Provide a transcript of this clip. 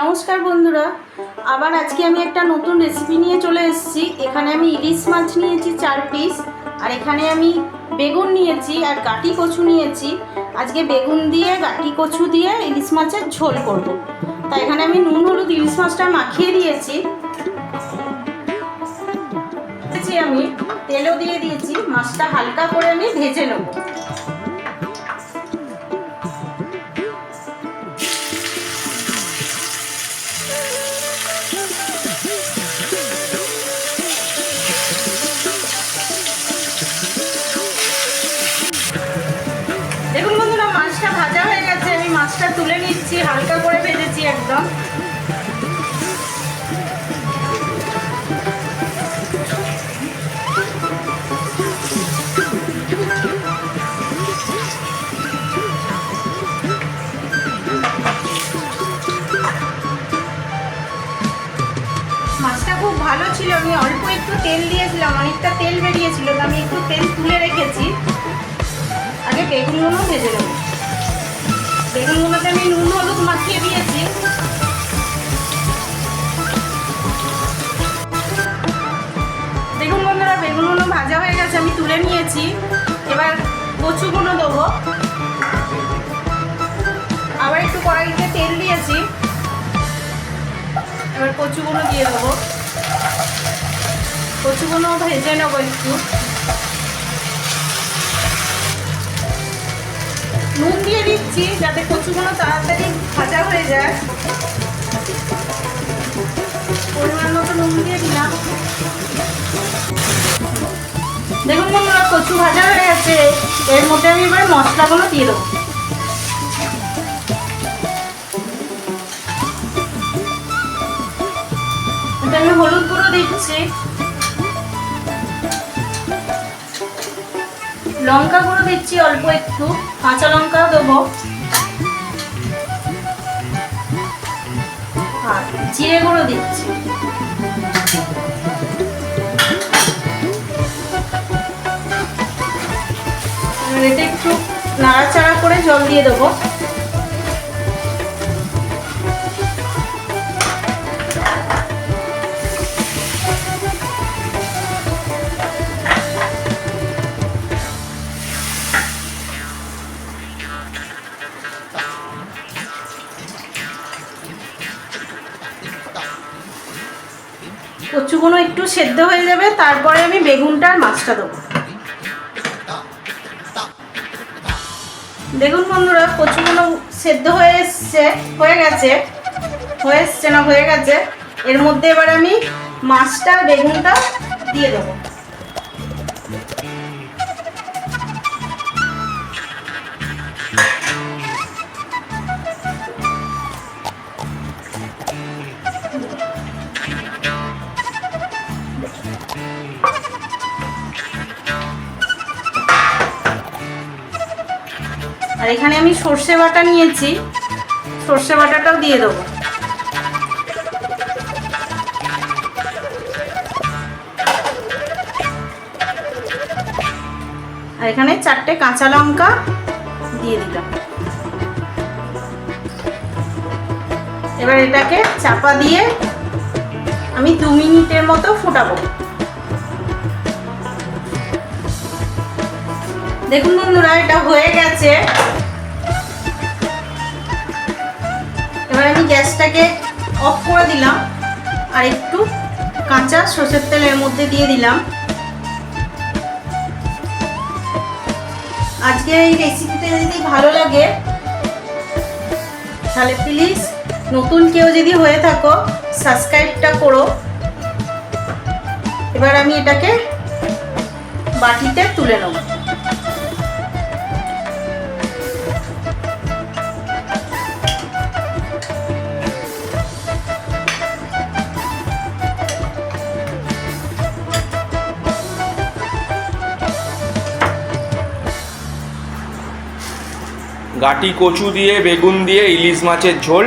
নমস্কার বন্ধুরা। আবার আজকে আমি একটা নতুন রেসিপি নিয়ে চলে এসেছি। এখানে আমি ইলিশ মাছ নিয়েছি চার পিস আর এখানে আমি বেগুন নিয়েছি আর গাটি কচু নিয়েছি। আজকে বেগুন দিয়ে, গাটি কচু দিয়ে ইলিশ মাছের ঝোল করব। তাই এখানে আমি নুন, হলুদ ইলিশ মাছটা মাখিয়ে দিয়েছি আমি, তেলও দিয়ে দিয়েছি। মাছটা হালকা করে আমি ভেজে নেব। একদম। খুব ভালো ছিল, আমি অল্প একটু তেল দিয়েছিলাম, অনেকটা তেল বেরিয়েছিল, তো আমি একটু তেল তুলে রেখেছি। আগে বেগুনগুলো ভেজে নেব। বেগুনগুলোতে আমি নুন মাখিয়ে দিয়েছি দেখুন বন্ধুরা, বেগুনগুলো ভাজা হয়ে গেছে, আমি তুলে নিয়েছি। এবার কচুগুলো দেবো। আবার একটু কড়াইতে তেল দিয়েছি। এবার কচুগুলো দিয়ে দেবো। কচুগুলো ভেজে নেব একটু। নুন দিয়ে দিচ্ছি যাতে কচুগুলো তাড়াতাড়ি ভাজা হয়ে যায়। পরিমাণ মতো নুন দিয়ে দিলাম। দেখুন বন্ধুরা, কচু ভাজা হয়ে গেছে। এর মধ্যে আমি এবার মশলাগুলো দিয়ে দেবো। আমি হলুদ গুঁড়ো দিচ্ছি। লঙ্কা গুঁড়ো দিচ্ছি অল্প একটু, কাঁচা লঙ্কাও দেবো। আর জিরে গুঁড়ো দিচ্ছি। এতে একটু নাড়াচাড়া করে জল দিয়ে দেবো। কচুগুলো একটু সেদ্ধ হয়ে যাবে, তারপরে আমি বেগুনটা আর মাছটা দেবো। দেখুন বন্ধুরা, কচুগুলো সেদ্ধ হয়ে এসছে, হয়ে গেছে। হয়ে এসছে না, হয়ে গেছে। এর মধ্যে এবার আমি মাছটা বেগুনটা দিয়ে দেবো। আর এখানে আমি সর্ষে বাটা নিয়েছি। সর্ষে বাটাটাও দিয়ে দেবো। আর এখানে চারটে কাঁচা লঙ্কা দিয়ে দিলাম। এবার এটাকে চাপা দিয়ে আমি দু মিনিটের মতো ফোটাবো। দেখুন বন্ধুরা, এটা হয়ে গেছে। এবার আমি গ্যাসটাকে অফ করে দিলাম আর একটু কাঁচা সর্ষের তেল এর মধ্যে দিয়ে দিলাম। আজকে এই রেসিপিটা যদি ভালো লাগে, তাহলে প্লিজ নতুন কেউ যদি হয়ে থাকো সাবস্ক্রাইবটা করো। এবার আমি এটাকে বাটিতে তুলে নেব। গাটি কচু দিয়ে বেগুন দিয়ে ইলিশ মাছের ঝোল।